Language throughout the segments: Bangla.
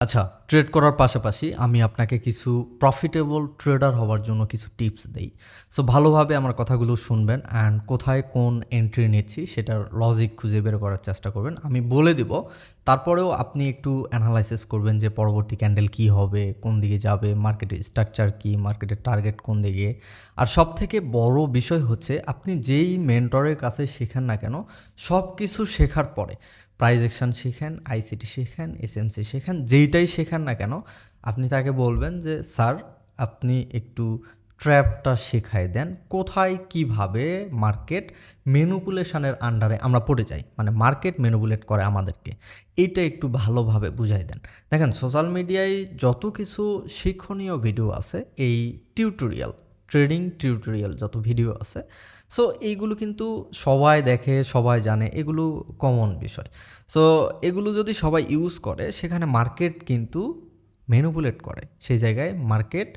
আচ্ছা ট্রেড করার পাশাপাশি আমি আপনাকে কিছু প্রফিটেবল ট্রেডার হওয়ার জন্য কিছু টিপস দেই। সো ভালোভাবে আমার কথাগুলো শুনবেন অ্যান্ড কোথায় কোন এন্ট্রি নিচ্ছি সেটার লজিক খুঁজে বের করার চেষ্টা করবেন। আমি বলে দিব, তারপরেও আপনি একটু অ্যানালাইসিস করবেন যে পরবর্তী ক্যান্ডেল কি হবে, কোন দিকে যাবে মার্কেটের স্ট্রাকচার কি মার্কেটের টার্গেট কোন দিকে। আর সব থেকে বড় বিষয় হচ্ছে, আপনি যেই মেন্টরের কাছে শেখান না কেন সব কিছু শেখার পরে। প্রাইজ অ্যাকশন শেখেন আইসিটি শেখেন এসএমসি শেখেন, যেইটাই শেখান না কেন, আপনি তাকে বলবেন যে, স্যার, আপনি একটু ট্র্যাপটা শেখায় দেন। কোথায় কীভাবে মার্কেট মেনুপুলেশনের আন্ডারে আমরা পড়ে যাই মানে মার্কেট মেনুপুলেট করে আমাদেরকে, এটা একটু ভালোভাবে বুঝাই দেন। দেখেন, সোশ্যাল মিডিয়ায় যত কিছু শিক্ষণীয় ভিডিও আছে, এই টিউটোরিয়াল ট্রেডিং টিউটোরিয়াল যত ভিডিও আছে। সো এইগুলো কিন্তু সবাই দেখে, সবাই জানে, এগুলো কমন বিষয়। সো এগুলো যদি সবাই ইউজ করে, সেখানে মার্কেট কিন্তু ম্যানুপুলেট করে। সেই জায়গায় মার্কেট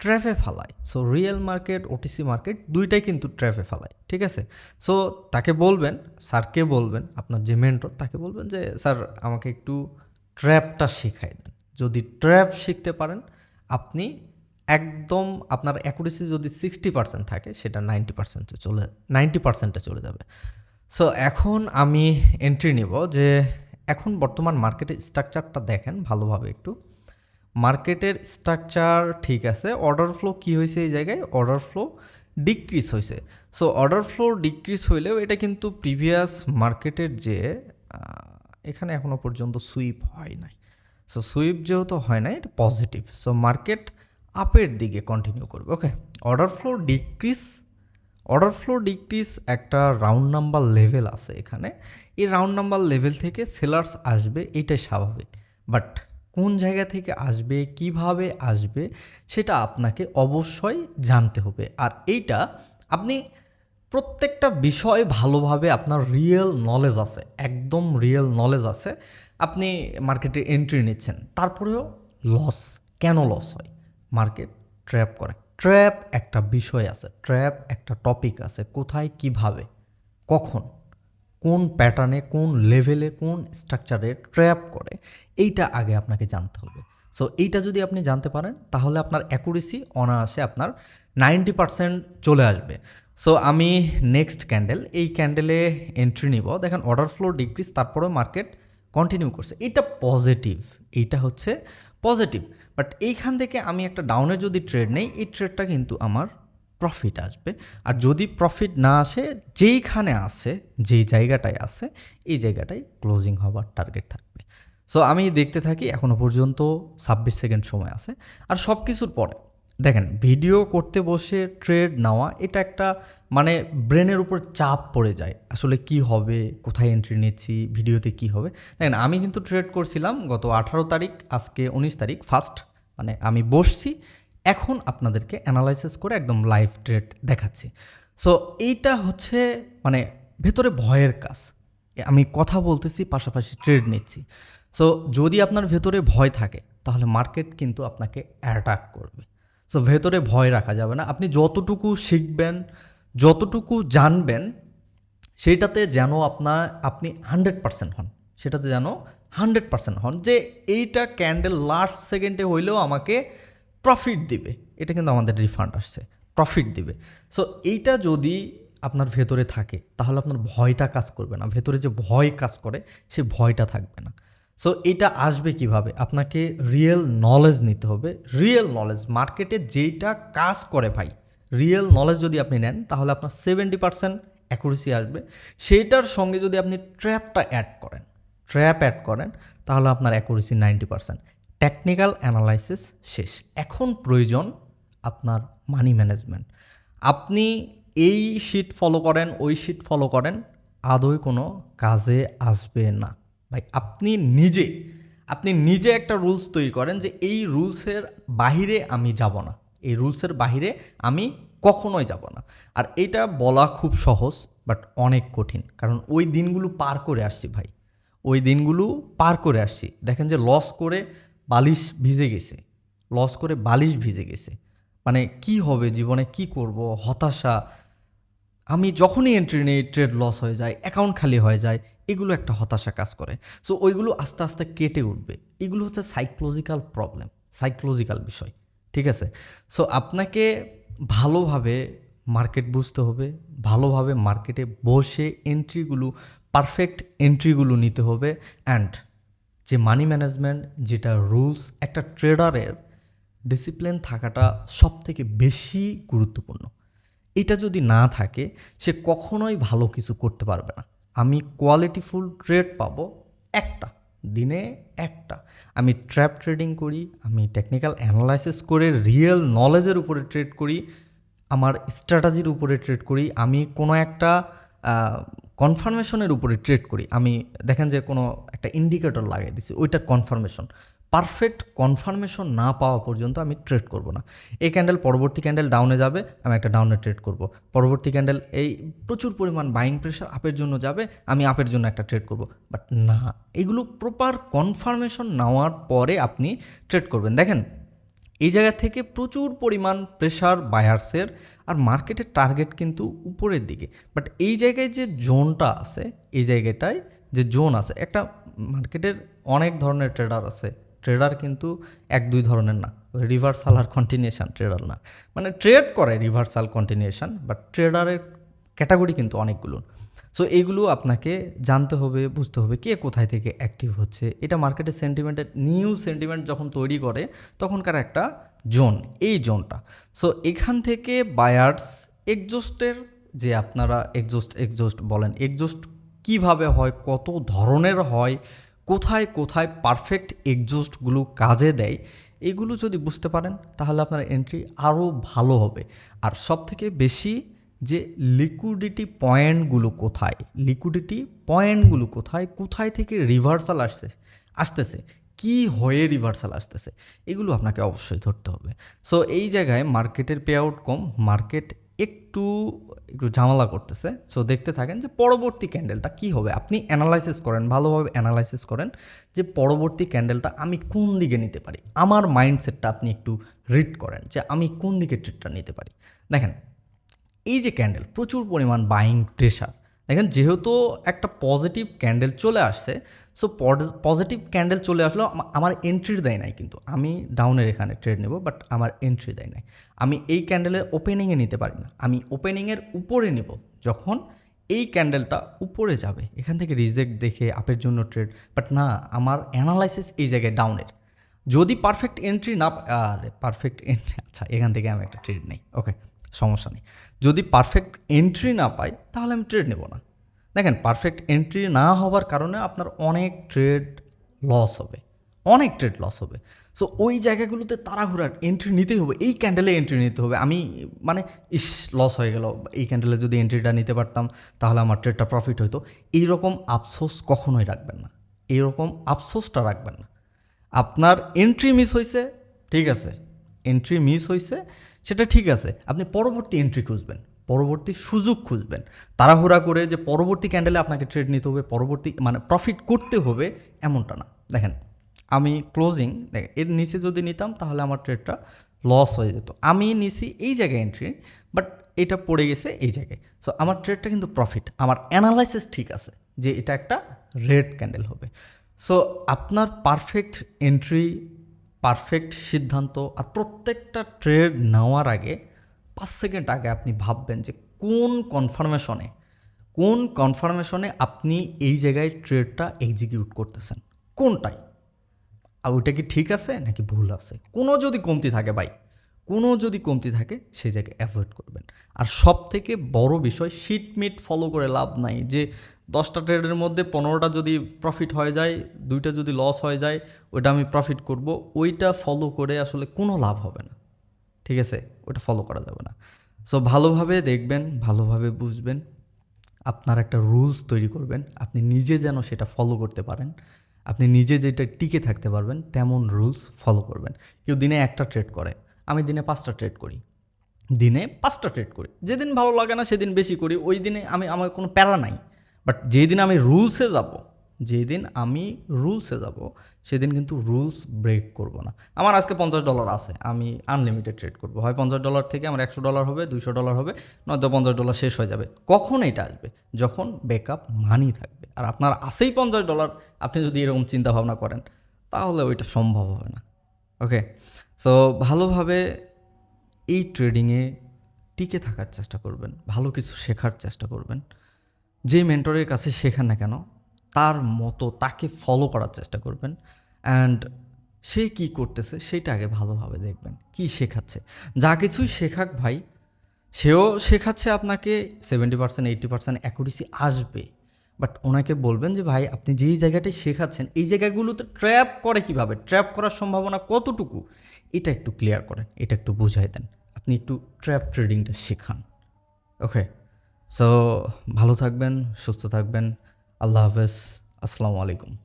ট্র্যাপে ফালায়। So real market OTC market দুইটাই কিন্তু ট্র্যাপে ফালায়। ঠিক আছে? সো তাকে বলবেন, স্যারকে বলবেন, আপনার যে মেন্টর তাকে বলবেন যে, স্যার, আমাকে একটু ট্র্যাপটা শেখাই দেন। যদি ট্র্যাপ শিখতে পারেন, আপনি একদম আপনার অ্যাকুরেসি যদি সিক্সটি পার্সেন্ট থাকে, সেটা নাইনটি পার্সেন্টে চলে নাইনটি পার্সেন্টে চলে যাবে। সো এখন আমি এন্ট্রি নেব যে এখন বর্তমান মার্কেটের স্ট্রাকচারটা দেখেন ভালোভাবে একটু। মার্কেটের স্ট্রাকচার ঠিক আছে অর্ডার ফ্লো কী হয়েছে এই জায়গায়? অর্ডার ফ্লো ডিক্রিজ হয়েছে। সো অর্ডার ফ্লো ডিক্রিজ হইলেও এটা কিন্তু প্রিভিয়াস মার্কেটের যে এখানে এখনও পর্যন্ত সুইপ হয় নাই। সো সুইপ যেহেতু হয় নাই, এটা পজিটিভ সো মার্কেট আপের দিকে কন্টিনিউ করবে okay order flow decrease order flow decrease একটা রাউন্ড নাম্বার লেভেল আছে এখানে। এই রাউন্ড নাম্বার লেভেল থেকে সেলার্স আসবে, এটাই স্বাভাবিক। বাট কোন জায়গা থেকে আসবে, কীভাবে আসবে, সেটা আপনাকে অবশ্যই জানতে হবে। আর এইটা আপনি প্রত্যেকটা বিষয় ভালোভাবে আপনার রিয়েল নলেজ আছে, একদম রিয়েল নলেজ আছে। আপনি মার্কেটে এন্ট্রি নিচ্ছেন, তারপরেও লস কেন লস হয়? মার্কেট, ট্র্যাপ করে। ট্র্যাপ একটা বিষয় আছে, ট্র্যাপ একটা টপিক আছে, কোথায়, কীভাবে, কখন, কোন প্যাটার্নে কোন লেভেলে কোন স্ট্রাকচারে ট্র্যাপ করে, এইটা আগে আপনাকে জানতে হবে। সো এইটা যদি আপনি জানতে পারেন, তাহলে আপনার অ্যাকুরেসি অনায়াসে আপনার নাইনটি পারসেন্ট চলে আসবে। সো আমি নেক্সট ক্যান্ডেল এই ক্যান্ডেলে এন্ট্রি নিব। দেখেন অর্ডার ফ্লো ডিক্রিজ তারপরে মার্কেট কন্টিনিউ করছে। এটা পজিটিভ এইটা হচ্ছে পজিটিভ বাট এইখান থেকে আমি একটা ডাউনের যদি ট্রেড নেই, এই ট্রেডটা কিন্তু আমার প্রফিট আসবে। আর যদি প্রফিট না আসে, যেইখানে আসে যেই জায়গাটায় আসে এই জায়গাটায় ক্লোজিং হওয়ার টার্গেট থাকবে। সো আমি দেখতে থাকি এখনও পর্যন্ত ছাব্বিশ সেকেন্ড সময় আছে। আর সব কিছুর পরে দেখেন, ভিডিও করতে বসে ট্রেড নেওয়া, এটা একটা মানে ব্রেনের উপর চাপ পড়ে যায়। আসলে কি হবে? কোথায় এন্ট্রি নিচ্ছি? ভিডিওতে কি হবে? দেখেন, আমি কিন্তু ট্রেড করছিলাম গত আঠারো তারিখ, আজকে উনিশ তারিখ ফার্স্ট মানে আমি বসছি, এখন আপনাদেরকে অ্যানালাইসিস করে একদম লাইভ ট্রেড দেখাচ্ছি। সো এইটা হচ্ছে মানে ভেতরে ভয়ের কাজ। আমি কথা বলতেছি, পাশাপাশি ট্রেড নিচ্ছি। সো যদি আপনার ভেতরে ভয় থাকে, তাহলে মার্কেট কিন্তু আপনাকে অ্যাটাক করবে। সো ভেতরে ভয় রাখা যাবে না। আপনি যতটুকু শিখবেন, যতটুকু জানবেন সেইটাতে যেন আপনার আপনি হান্ড্রেড পার্সেন্ট হন। সেটাতে যেন হান্ড্রেড পার্সেন্ট হন যে এইটা ক্যান্ডেল লাস্ট সেকেন্ডে হইলেও আমাকে প্রফিট দিবে। এটা কিন্তু আমাদের রিফান্ড আসছে প্রফিট দিবে। সো এইটা যদি আপনার ভেতরে থাকে, তাহলে আপনার ভয়টা কাজ করবে না। ভেতরে যে ভয় কাজ করে, সে ভয়টা থাকবে না। সো এটা আসবে কীভাবে? আপনাকে রিয়েল নলেজ নিতে হবে। রিয়েল নলেজ মার্কেটে যেইটা কাজ করে ভাই রিয়েল নলেজ যদি আপনি নেন, তাহলে আপনার সেভেন্টি পার্সেন্ট অ্যাকুরেসি আসবে। সেইটার সঙ্গে যদি আপনি ট্র্যাপটা অ্যাড করেন ট্র্যাপ অ্যাড করেন, তাহলে আপনার accuracy ninety percent technical analysis শেষ। এখন প্রয়োজন আপনার মানি ম্যানেজমেন্ট আপনি এই শিট ফলো করেন, ওই শিট ফলো করেন, আদৌ কোনো কাজে আসবে না। ভাই আপনি নিজে আপনি নিজে একটা রুলস তৈরি করেন যে এই রুলসের বাহিরে আমি যাব না। এই রুলসের বাহিরে আমি কখনোই যাব না। আর এটা বলা খুব সহজ বাট অনেক কঠিন। কারণ ওই দিনগুলো পার করে আসছি ভাই। ওই দিনগুলো পার করে আসছি। দেখেন যে লস করে বালিশ ভিজে গেছে। লস করে বালিশ ভিজে গেছে। মানে কি হবে জীবনে, কি করব? হতাশা। আমি যখনই এন্ট্রি নিই ট্রেড লস হয়ে যায় অ্যাকাউন্ট খালি হয়ে যায় এগুলো একটা হতাশা কাজ করে। সো ওইগুলো আস্তে আস্তে কেটে উঠবে। এগুলো হচ্ছে সাইকোলজিক্যাল প্রবলেম সাইকোলজিক্যাল বিষয়, ঠিক আছে? সো আপনাকে ভালোভাবে মার্কেট বুঝতে হবে, ভালোভাবে মার্কেটে বসে এন্ট্রিগুলো পারফেক্ট এন্ট্রিগুলো নিতে হবে অ্যান্ড যে মানি ম্যানেজমেন্ট যেটা রুলস একটা ট্রেডারের ডিসিপ্লিন থাকাটা সব থেকে বেশি গুরুত্বপূর্ণ। এটা যদি না থাকে, সে কখনোই ভালো কিছু করতে পারবে না। আমি কোয়ালিটিফুল ট্রেড পাব একটা, দিনে একটা। আমি ট্র্যাপ ট্রেডিং করি, আমি টেকনিক্যাল অ্যানালাইসিস করে রিয়েল নলেজের উপরে ট্রেড করি, আমার স্ট্র্যাটাজির উপরে ট্রেড করি, আমি কোনো একটা কনফার্মেশনের উপরে ট্রেড করি। আমি দেখেন যে কোনো একটা ইন্ডিকেটর লাগিয়ে দিছি, ওইটা কনফার্মেশন পারফেক্ট কনফার্মেশন না পাওয়া পর্যন্ত আমি ট্রেড করব না। এই ক্যান্ডেল পরবর্তী ক্যান্ডেল ডাউনে যাবে, আমি একটা ডাউনে ট্রেড করব। পরবর্তী ক্যান্ডেল এই প্রচুর পরিমাণ বাইং প্রেশার আপের জন্য যাবে, আমি আপের জন্য একটা ট্রেড করব। বাট না, এগুলো প্রপার কনফার্মেশন নেওয়ার পরে আপনি ট্রেড করবেন। দেখেন, এই জায়গা থেকে প্রচুর পরিমাণ প্রেশার বায়ার্সের আর মার্কেটের টার্গেট কিন্তু উপরের দিকে। বাট এই জায়গায় যে জোনটা আছে, এই জায়গাটায় যে জোন আছে, একটা মার্কেটের অনেক ধরনের ট্রেডার আছে। ট্রেডার কিন্তু এক, দুই ধরনের না। রিভার্সাল আর কন্টিনিউশন ট্রেডার না। মানে ট্রেড করে রিভার্সাল কন্টিনিউশন বাট ট্রেডারের ক্যাটাগরি কিন্তু অনেকগুলো। সো এইগুলো আপনাকে জানতে হবে, বুঝতে হবে কে কোথায় থেকে অ্যাক্টিভ হচ্ছে। এটা মার্কেটের সেন্টিমেন্টের নিউ সেন্টিমেন্ট যখন তৈরি করে, তখনকার একটা জোন এই জোনটা সো এখান থেকে বায়ার্স এক্সজস্টের যে আপনারা এক্সজস্ট এক্সজস্ট বলেন এক্সজস্ট কীভাবে হয়, কত ধরনের হয় কোথায় কোথায় পারফেক্ট এক্সজস্টগুলো কাজে দেয়, এগুলো যদি বুঝতে পারেন, তাহলে আপনার এন্ট্রি আরও ভালো হবে। আর সব থেকে বেশি যে লিকুইডিটি পয়েন্টগুলো কোথায় লিকুইডিটি পয়েন্টগুলো কোথায় কোথায় থেকে রিভার্সাল আসছে, আসতেছে, কি হয়ে রিভার্সাল আসতেছে, এগুলো আপনাকে অবশ্যই ধরতে হবে। সো এই জায়গায় মার্কেটের পে আউট কম মার্কেট একটু একটু ঝামেলা করতেছে। সো দেখতে থাকেন যে পরবর্তী ক্যান্ডেলটা কি হবে? আপনি অ্যানালাইসিস করেন, ভালোভাবে অ্যানালাইসিস করেন যে পরবর্তী ক্যান্ডেলটা আমি কোন দিকে নিতে পারি? আমার মাইন্ডসেটটা আপনি একটু রিড করেন যে আমি কোন দিকে ট্রিটটা নিতে পারি? দেখেন, এই যে ক্যান্ডেল প্রচুর পরিমাণ বাইং প্রেশার দেখেন, যেহেতু একটা পজিটিভ ক্যান্ডেল চলে আসছে সো পজিটিভ ক্যান্ডেল চলে আসলো, আমা- আমার এন্ট্রি দেয় নাই কিন্তু। আমি ডাউনের এখানে ট্রেড নেব বাট আমার এন্ট্রি দেয় নাই। আমি এই ক্যান্ডেলের ওপেনিংয়ে নিতে পারি না। আমি ওপেনিংয়ের উপরে নেব যখন এই ক্যান্ডেলটা উপরে যাবে। এখান থেকে রিজেক্ট দেখে আপের জন্য ট্রেড বাট না, আমার অ্যানালাইসিস এই জায়গায় ডাউনের যদি পারফেক্ট এন্ট্রি না পারফেক্ট এন্ট্রি আচ্ছা এখান থেকে আমি একটা ট্রেড নেই। ওকে সমস্যা নেই। যদি পারফেক্ট এন্ট্রি না পাই, তাহলে আমি ট্রেড নেব না। দেখেন পারফেক্ট এন্ট্রি না হওয়ার কারণে আপনার অনেক ট্রেড লস হবে। অনেক ট্রেড লস হবে। সো ওই জায়গাগুলোতে তাড়াহুড়ার এন্ট্রি নিতেই হবে। এই ক্যান্ডেলে এন্ট্রি নিতে হবে। আমি মানে ইস লস হয়ে গেল। এই ক্যান্ডেলে যদি এন্ট্রিটা নিতে পারতাম, তাহলে আমার ট্রেডটা প্রফিট হতো এইরকম আফসোস কখনোই রাখবেন না। এইরকম আফসোসটা রাখবেন না। আপনার এন্ট্রি মিস হয়েছে ঠিক আছে। এন্ট্রি মিস হয়েছে সেটা ঠিক আছে। আপনি পরবর্তী এন্ট্রি খুঁজবেন, পরবর্তী সুযোগ খুঁজবেন। তাড়াহুড়া করে যে পরবর্তী ক্যান্ডেলে আপনাকে ট্রেড নিতে হবে, পরবর্তী মানে প্রফিট করতে হবে, এমনটা না। দেখেন, আমি ক্লোজিং দেখ এর নিচে যদি নিতাম তাহলে আমার ট্রেডটা লস হয়ে যেত। আমি নিছি এই জায়গায় এন্ট্রি বাট এটা পড়ে গেছে এই জায়গায়। সো আমার ট্রেডটা কিন্তু প্রফিট আমার অ্যানালাইসিস ঠিক আছে যে এটা একটা রেড ক্যান্ডেল হবে। সো আপনার পারফেক্ট এন্ট্রি পারফেক্ট সিদ্ধান্ত আর প্রত্যেকটা ট্রেড নেওয়ার আগে পাঁচ সেকেন্ড আগে আপনি ভাববেন যে কোন কনফার্মেশনে কোন কনফার্মেশনে আপনি এই জায়গায় ট্রেডটা এক্সিকিউট করতেছেন? কোনটাই? আর ওইটা কি ঠিক আছে নাকি ভুল আছে? কোনো যদি কমতি থাকে ভাই। কোনো যদি কমতি থাকে, সেই জায়গায় অ্যাভয়েড করবেন। আর সব থেকে বড় বিষয় শিট মিট ফলো করে লাভ নাই। যে দশটা ট্রেডের মধ্যে পনেরোটা যদি প্রফিট হয়ে যায়, দুইটা যদি লস হয়ে যায়, ওইটা আমি প্রফিট করব, ওইটা ফলো করে আসলে কোনো লাভ হবে না। ঠিক আছে? ওটা ফলো করা যাবে না। সো ভালোভাবে দেখবেন, ভালোভাবে বুঝবেন, আপনার একটা রুলস তৈরি করবেন, আপনি নিজে যেন সেটা ফলো করতে পারেন, আপনি নিজে যেটা টিকে থাকতে পারবেন, তেমন রুলস ফলো করবেন। কেউ দিনে একটা ট্রেড করে আমি দিনে পাঁচটা ট্রেড করি। দিনে পাঁচটা ট্রেড করি। যেদিন ভালো লাগে না, সেদিন বেশি করি। ওই দিনে আমি, আমার কোনো প্যারা নাই। বাট যেদিন আমি রুলসে যাব, যেদিন আমি রুলসে যাব, সেদিন কিন্তু রুলস ব্রেক করব না। আমার আজকে পঞ্চাশ ডলার আছে, আমি আনলিমিটেড ট্রেড করব। হয় পঞ্চাশ ডলার থেকে আমার একশো ডলার হবে, দুইশো ডলার হবে, নয়তো পঞ্চাশ ডলার শেষ হয়ে যাবে। কখন এটা আসবে? যখন ব্যাকআপ মানি থাকবে। আর আপনার আসেই পঞ্চাশ ডলার আপনি যদি এরকম চিন্তা ভাবনা করেন, তাহলে ওইটা সম্ভব হবে না। ওকে সো ভালোভাবে এই ট্রেডিংয়ে টিকে থাকার চেষ্টা করবেন, ভালো কিছু শেখার চেষ্টা করবেন। যে মেন্টরের কাছে শেখান না কেন, তার মতো তাকে ফলো করার চেষ্টা করবেন অ্যান্ড সে কি করতেছে সেটা আগে ভালোভাবে দেখবেন, কি শেখাচ্ছে। যা কিছুই শেখাক ভাই, সেও শেখাচ্ছে আপনাকে seventy percent eighty percent accuracy আসবে। বাট ওনাকে বলবেন যে, ভাই, আপনি যেই জায়গাটায় শেখাচ্ছেন, এই জায়গাগুলোতে ট্র্যাপ করে কীভাবে? ট্র্যাপ করার সম্ভাবনা কতটুকু? এটা একটু ক্লিয়ার করেন, এটা একটু বুঝাই দেন। আপনি একটু ট্র্যাপ ট্রেডিংটা শেখান। ওকে? সো, ভালো থাকবেন, সুস্থ থাকবেন। আল্লাহ হাফেজ। আসসালামু আলাইকুম।